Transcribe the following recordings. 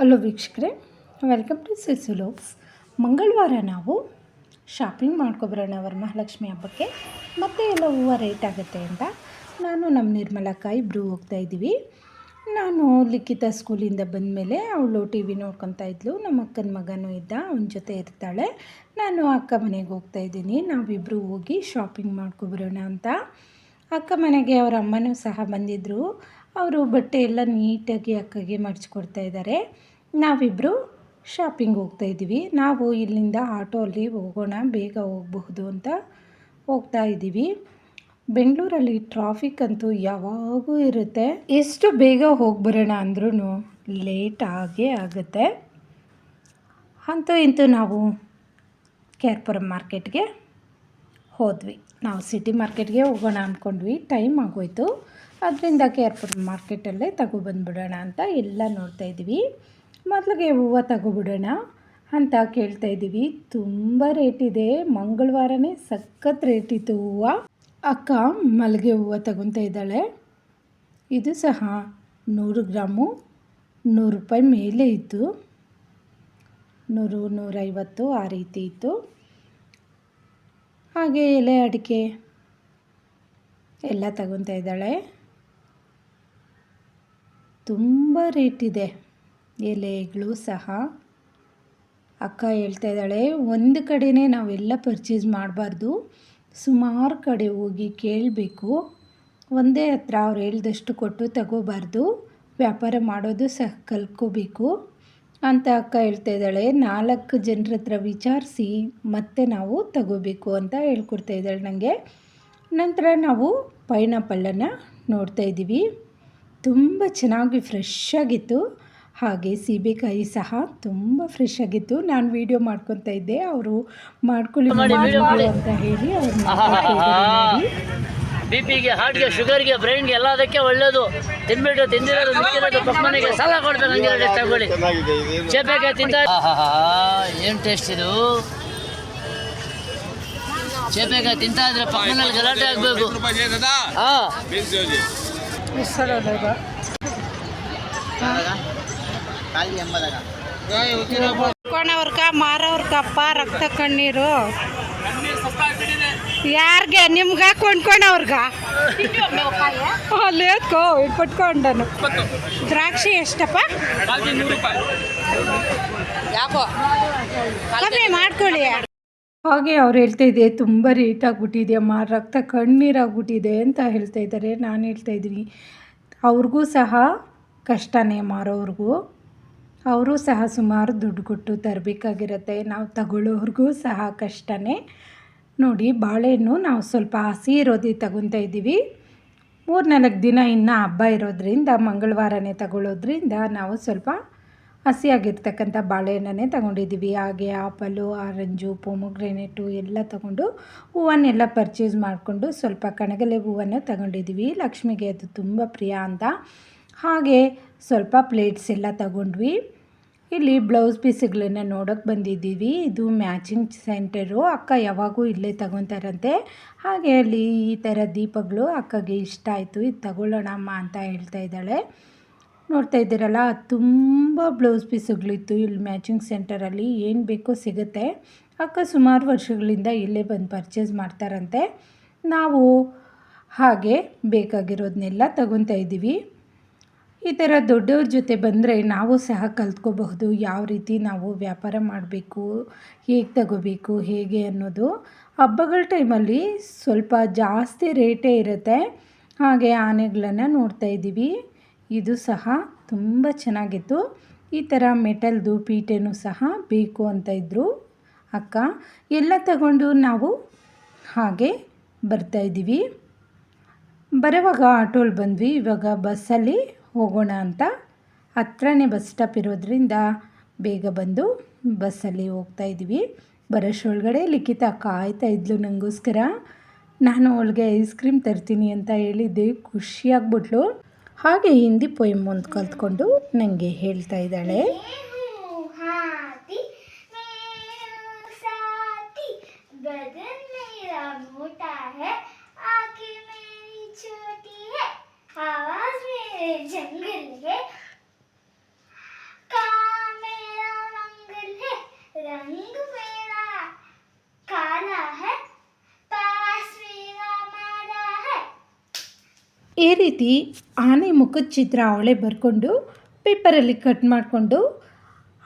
Hello ವೀಕ್ಷಕರೇ welcome to ಸಿಸುಲೋಕ್ಸ್ ಮಂಗಳವಾರ ನಾವು ಶಾಪಿಂಗ್ ಮಾಡ್ಕೊಬರೋಣ ವರಮಹಾಲಕ್ಷ್ಮಿ ಹಬ್ಬಕ್ಕೆ. ಮತ್ತೆ ಎಲ್ಲ ಹೂವು ರೇಟ್ ಆಗುತ್ತೆ ಅಂತ. ನಾನು ನಮ್ಮ ನಿರ್ಮಲಕ್ಕ ಇಬ್ಬರು ಹೋಗ್ತಾ ಇದ್ದೀವಿ. ನಾನು ಲಿಖಿತ ಸ್ಕೂಲಿಂದ ಬಂದಮೇಲೆ ಅವಳು ಟಿ ವಿ ನೋಡ್ಕೊತಾ ಇದ್ಲು. ನಮ್ಮ ಅಕ್ಕನ ಮಗನೂ ಇದ್ದ, ಅವನ ಜೊತೆ ಇರ್ತಾಳೆ. ನಾನು ಅಕ್ಕ ಮನೆಗೆ ಹೋಗ್ತಾ ಇದ್ದೀನಿ. ನಾವಿಬ್ಬರು ಹೋಗಿ ಶಾಪಿಂಗ್ ಮಾಡ್ಕೊಬರೋಣ ಅಂತ. ಅಕ್ಕ ಮನೆಗೆ ಅವರ ಅಮ್ಮನೂ ಸಹ ಬಂದಿದ್ದರು ಅವರು ಬಟ್ಟೆ ಎಲ್ಲ ನೀಟಾಗಿ ಅಕ್ಕಗೆ ಮಡಚಿಕೊಡ್ತಾ ಇದ್ದಾರೆ. ನಾವಿಬ್ಬರು ಶಾಪಿಂಗ್ ಹೋಗ್ತಾ ಇದ್ದೀವಿ. ನಾವು ಇಲ್ಲಿಂದ ಆಟೋಲ್ಲಿ ಹೋಗೋಣ, ಬೇಗ ಹೋಗಬಹುದು ಅಂತ ಹೋಗ್ತಾ ಇದ್ದೀವಿ. ಬೆಂಗಳೂರಲ್ಲಿ ಟ್ರಾಫಿಕ್ ಅಂತೂ ಯಾವಾಗೂ ಇರುತ್ತೆ. ಎಷ್ಟು ಬೇಗ ಹೋಗಿ ಬರೋಣ ಅಂದ್ರೂ ಲೇಟ್ ಆಗೇ ಆಗುತ್ತೆ. ಅಂತೂ ಇಂತೂ ನಾವು ಕೆ ಆರ್ ಪುರಂ ಮಾರ್ಕೆಟ್ಗೆ ಹೋದ್ವಿ. ನಾವು ಸಿಟಿ ಮಾರ್ಕೆಟ್ಗೆ ಹೋಗೋಣ ಅಂದ್ಕೊಂಡ್ವಿ ಟೈಮ್ ಆಗೋಯ್ತು. ಅದರಿಂದ ಕೆ ಆರ್ ಪುರಂ ಮಾರ್ಕೆಟಲ್ಲೇ ತಗೊಬಂದ್ಬಿಡೋಣ ಅಂತ ಎಲ್ಲ ನೋಡ್ತಾ ಇದ್ದೀವಿ. ಮೊದಲಿಗೆ ಹೂವು ತಗೋಬಿಡೋಣ ಅಂತ ಕೇಳ್ತಾ ಇದ್ದೀವಿ. ತುಂಬ ರೇಟ್ ಇದೆ. ಮಂಗಳವಾರನೇ ಸಖತ್ ರೇಟ್ ಇತ್ತು ಹೂವು. ಅಕ್ಕ ಮಲ್ಲಿಗೆ ಹೂವು ತಗೊತಾ ಇದ್ದಾಳೆ. ಇದು ಸಹ ನೂರು ಗ್ರಾಮು. ನೂರು ರೂಪಾಯಿ ಮೇಲೆ ಇತ್ತು. ನೂರು, ನೂರೈವತ್ತು ಆ ರೀತಿ ಇತ್ತು. ಹಾಗೆ ಎಲೆ ಅಡಿಕೆ ಎಲ್ಲ ತಗೊತಾ ಇದ್ದಾಳೆ. ತುಂಬ ರೇಟ್ ಇದೆ. ಎಲೆಗಳು ಸಹ. ಅಕ್ಕ ಹೇಳ್ತಾ ಇದ್ದಾಳೆ, ಒಂದು ಕಡೆನೇ ನಾವೆಲ್ಲ ಪರ್ಚೇಸ್ ಮಾಡಬಾರ್ದು. ಸುಮಾರು ಕಡೆ ಹೋಗಿ ಕೇಳಬೇಕು. ಒಂದೇ ಹತ್ರ ಅವ್ರು ಹೇಳ್ದಷ್ಟು ಕೊಟ್ಟು ತಗೋಬಾರ್ದು. ವ್ಯಾಪಾರ ಮಾಡೋದು ಸಹ ಕಲ್ತ್ಕೋಬೇಕು. ಅಂತ ಅಕ್ಕ ಹೇಳ್ತಾ ಇದ್ದಾಳೆ, ನಾಲ್ಕು ಜನರ ಹತ್ರ ವಿಚಾರಿಸಿ ಮತ್ತೆ ನಾವು ತಗೋಬೇಕು ಅಂತ ಹೇಳ್ಕೊಡ್ತಾ ಇದ್ದಾಳೆ ನನಗೆ ನಂತರ ನಾವು ಪೈನಾಪಲ್ಲನ್ನು ನೋಡ್ತಾ ಇದ್ದೀವಿ. ತುಂಬ ಚೆನ್ನಾಗಿ ಫ್ರೆಶ್ ಆಗಿತ್ತು. ಹಾಗೆ ಸೀಬೆಕಾಯಿ ಸಹ ತುಂಬ ಫ್ರೆಶ್ ಆಗಿತ್ತು. ನಾನು ವಿಡಿಯೋ ಮಾಡ್ಕೊತಾ ಇದ್ದೆ. ಅವರು ಮಾಡ್ಕೊಳ್ಳಿ ಅಂತ ಹೇಳಿ ಬಿ ಪಿಗೆ ಹಾರ್ಟ್ಗೆ ಶುಗರ್ಗೆ ಬ್ರೈನ್ಗೆ ಎಲ್ಲದಕ್ಕೆ ಒಳ್ಳೇದು. ತಿನ್ಬಿಟ್ಟು ತಿಂದಿರೋದು ಮಿಕ್ಕಿರೋದು ಪಕ್ಕಮನೆಗೆ ಸಾಲ ಕೊಡ್ಬೇಕು ಟೇಸ್ಟ್ ತಗೊಳ್ಳಿ. ಚೇಪೆಕಾಯಿ ತಿಂತ ಏನು ಟೇಸ್ಟ್ ಇದು? ಚೇಪೆಕಾಯಿ ತಿಂತಾ ಇದ್ರೆ ಪಕ್ಕನಲ್ಲಿ ಗಲಾಟೆ ಆಗಬೇಕು. ಹಾಂ. ಕೊಂಡವ್ರಕ ಮಾರವ್ರಕಪ್ಪ ರಕ್ತ ಕಣ್ಣೀರು. ಯಾರಿಗೆ? ನಿಮ್ಗ ಕೊಂಡ್ಕೊಂಡವ್ರಗ ಅಲ್ಲಿ ಎತ್ಕೋ ಪಟ್ಕೊಂಡನು ದ್ರಾಕ್ಷಿ ಎಷ್ಟಪ್ಪ? ಯಾಕೋ? ಕಮ್ಮಿ ಮಾಡ್ಕೊಳ್ಳಿ. ಹಾಗೆ ಅವ್ರು ಹೇಳ್ತಾ ಇದೆ ತುಂಬ ರೇಟ್ ಆಗಿಬಿಟ್ಟಿದೆಯಮ್ಮ ರಕ್ತ ಕಣ್ಣೀರಾಗ್ಬಿಟ್ಟಿದೆ ಅಂತ ಹೇಳ್ತಾ ಇದ್ದಾರೆ. ನಾನು ಹೇಳ್ತಾ ಇದ್ದೀನಿ ಅವ್ರಿಗೂ ಸಹ ಕಷ್ಟನೇ ಮಾರೋವ್ರಿಗೂ. ಅವರು ಸಹ ಸುಮಾರು ದುಡ್ಡು ಕೊಟ್ಟು ತರಬೇಕಾಗಿರುತ್ತೆ. ನಾವು ತಗೊಳ್ಳೋರ್ಗೂ ಸಹ ಕಷ್ಟನೇ. ನೋಡಿ, ಬಾಳೆಹಣ್ಣು ನಾವು ಸ್ವಲ್ಪ ಹಸಿ ಇರೋದೇ ತಗೊತಾ ಇದ್ದೀವಿ. ಮೂರು ನಾಲ್ಕು ದಿನ ಇನ್ನೂ ಹಬ್ಬ ಇರೋದ್ರಿಂದ, ಮಂಗಳವಾರನೇ ತಗೊಳ್ಳೋದ್ರಿಂದ ನಾವು ಸ್ವಲ್ಪ ಹಸಿಯಾಗಿರ್ತಕ್ಕಂಥ ಬಾಳೆಹಣ್ಣನ್ನೇ ತಗೊಂಡಿದ್ದೀವಿ. ಹಾಗೆ ಆಪಲು, ಆರೆಂಜು, ಪೊಮೊಗ್ರೆನೇಟು ಎಲ್ಲ ತಗೊಂಡು ಹೂವನ್ನೆಲ್ಲ ಪರ್ಚೇಸ್ ಮಾಡಿಕೊಂಡು ಸ್ವಲ್ಪ ಕಣಗಲೆ ಹೂವನ್ನು ತಗೊಂಡಿದ್ದೀವಿ. ಲಕ್ಷ್ಮಿಗೆ ಅದು ತುಂಬ ಪ್ರಿಯ ಅಂತ. ಹಾಗೆ ಸ್ವಲ್ಪ ಪ್ಲೇಟ್ಸ್ ಎಲ್ಲ ತಗೊಂಡ್ವಿ. ಇಲ್ಲಿ ಬ್ಲೌಸ್ ಪೀಸ್ಗಳನ್ನ ನೋಡೋಕ್ಕೆ ಬಂದಿದ್ದೀವಿ. ಇದು ಮ್ಯಾಚಿಂಗ್ ಸೆಂಟರು ಅಕ್ಕ ಯಾವಾಗೂ ಇಲ್ಲೇ ತಗೊತಾರಂತೆ. ಹಾಗೆ ಅಲ್ಲಿ ಈ ಥರ ದೀಪಗಳು ಅಕ್ಕಗೆ ಇಷ್ಟ ಆಯಿತು. ಇದು ತಗೊಳ್ಳೋಣಮ್ಮ ಅಂತ ಹೇಳ್ತಾ ಇದ್ದಾಳೆ. ನೋಡ್ತಾ ಇದ್ದೀರಲ್ಲ, ತುಂಬ ಬ್ಲೌಸ್ ಪೀಸುಗಳಿತ್ತು ಇಲ್ಲಿ ಮ್ಯಾಚಿಂಗ್ ಸೆಂಟರಲ್ಲಿ ಏನು ಬೇಕೋ ಸಿಗುತ್ತೆ. ಅಕ್ಕ ಸುಮಾರು ವರ್ಷಗಳಿಂದ ಇಲ್ಲೇ ಬಂದು ಪರ್ಚೇಸ್ ಮಾಡ್ತಾರಂತೆ. ನಾವು ಹಾಗೆ ಬೇಕಾಗಿರೋದನ್ನೆಲ್ಲ ತಗೊತಾ ಇದ್ದೀವಿ. ಈ ಥರ ದೊಡ್ಡವ್ರ ಜೊತೆ ಬಂದರೆ ನಾವು ಸಹ ಕಲ್ತ್ಕೋಬಹುದು, ಯಾವ ರೀತಿ ನಾವು ವ್ಯಾಪಾರ ಮಾಡಬೇಕು, ಹೇಗೆ ತಗೋಬೇಕು, ಹೇಗೆ ಅನ್ನೋದು. ಹಬ್ಬಗಳ ಟೈಮಲ್ಲಿ ಸ್ವಲ್ಪ ಜಾಸ್ತಿ ರೇಟೇ ಇರುತ್ತೆ. ಹಾಗೆ ಆನೆಗಳನ್ನು ನೋಡ್ತಾ ಇದ್ದೀವಿ. ಇದು ಸಹ ತುಂಬ ಚೆನ್ನಾಗಿತ್ತು. ಈ ಥರ ಮೆಟಲ್ದು ಪೀಟೆನೂ ಸಹ ಬೇಕು ಅಂತ ಇದ್ದರು ಅಕ್ಕ, ಎಲ್ಲ ತಗೊಂಡು ನಾವು ಹಾಗೆ ಬರ್ತಾಯಿದ್ದೀವಿ ಬರೋವಾಗ ಆಟೋಲಿ ಬಂದ್ವಿ. ಇವಾಗ ಬಸ್ಸಲ್ಲಿ ಹೋಗೋಣ ಅಂತ ಹತ್ರನೇ ಬಸ್ ಸ್ಟಾಪ್ ಇರೋದ್ರಿಂದ ಬೇಗ ಬಂದು ಬಸ್ಸಲ್ಲಿ ಹೋಗ್ತಾ ಇದ್ದೀವಿ ಬರೋಷ್ಟೊಳಗಡೆ ಲಿಖಿತ ಕಾಯ್ತಾ ಇದ್ಲು ನನಗೋಸ್ಕರ ನಾನು ಅವಳಿಗೆ ಐಸ್ ಕ್ರೀಮ್ ತರ್ತೀನಿ ಅಂತ ಹೇಳಿದ್ದೆ. ಖುಷಿಯಾಗ್ಬಿಟ್ಲು. ಹಾಗೆ ಹಿಂದಿ ಪೊಯಮ್ ಒಂದು ಕಲ್ತ್ಕೊಂಡು ನನಗೆ ಹೇಳ್ತಾ ಇದ್ದಾಳೆ. ಈ ರೀತಿ ಆನೆ ಮುಖದ ಚಿತ್ರ ಅವಳೆ ಬರ್ಕೊಂಡು ಪೇಪರಲ್ಲಿ ಕಟ್ ಮಾಡಿಕೊಂಡು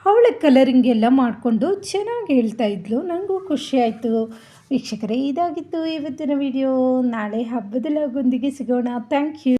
ಅವಳೆ ಕಲರಿಂಗ್ ಎಲ್ಲ ಮಾಡಿಕೊಂಡು ಚೆನ್ನಾಗಿ ಹೇಳ್ತಾ ಇದ್ಲು. ನನಗೂ ಖುಷಿ ಆಯಿತು. ವೀಕ್ಷಕರೇ, ಇದಾಗಿತ್ತು ಇವತ್ತಿನ ವಿಡಿಯೋ ನಾಳೆ ಹಬ್ಬದ ಲಾಗೊಂದಿಗೆ ಸಿಗೋಣ. Thank you